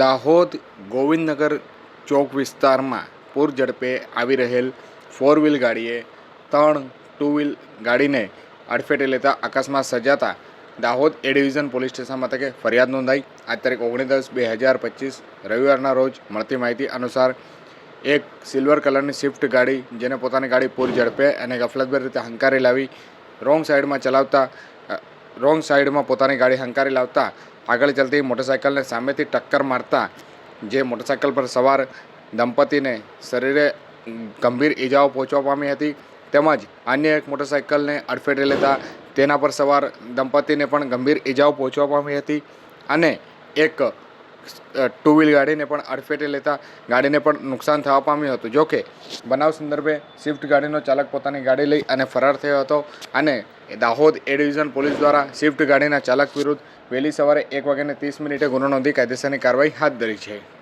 દાહોદ ગોવિંદનગર ચોક વિસ્તારમાં પૂર ઝડપે આવી રહેલ ફોર વ્હીલ ગાડીએ ત્રણ ટુ વ્હીલ ગાડીને અડફેટે લેતા અકસ્માત સર્જાતા Dahod A division police station મથકે ફરિયાદ નોંધાઈ. આજ તારીખ ઓગણીસ દસ બે હજાર પચીસ રવિવારના રોજ મળતી માહિતી અનુસાર એક સિલ્વર કલરની સ્વિફ્ટ ગાડી, જેને પોતાની ગાડી પૂર ઝડપે અને ગફલતભર રીતે હંકારી લાવી રોંગ સાઈડમાં ચલાવતા રોંગ સાઈડમાં પોતાની ગાડી હંકારી લાવતા આગળ ચાલતી મોટરસાઇકલને સામેથી ટક્કર મારતા, જે મોટરસાઇકલ પર સવાર દંપતીને શરીરે ગંભીર ઈજાઓ પહોંચવા પામી હતી, તેમજ અન્ય એક મોટરસાઇકલને અડફેટે લેતા તેના પર સવાર દંપતીને પણ ગંભીર ઈજાઓ પહોંચવા પામી હતી અને એક ટુ વ્હીલ ગાડીને પણ અડફેટે લેતા ગાડીને પણ નુકસાન થવા પામ્યું હતું. જોકે બનાવ સંદર્ભે સ્વિફ્ટ ગાડીનો ચાલક પોતાની ગાડી લઈ અને ફરાર થયો હતો અને દાહોદ એ ડિવિઝન પોલીસ દ્વારા સ્વિફ્ટ ગાડીના ચાલક વિરુદ્ધ વહેલી સવારે એક વાગ્યાને ત્રીસ મિનિટે ગુનો નોંધી કાયદેસરની કાર્યવાહી હાથ ધરી છે.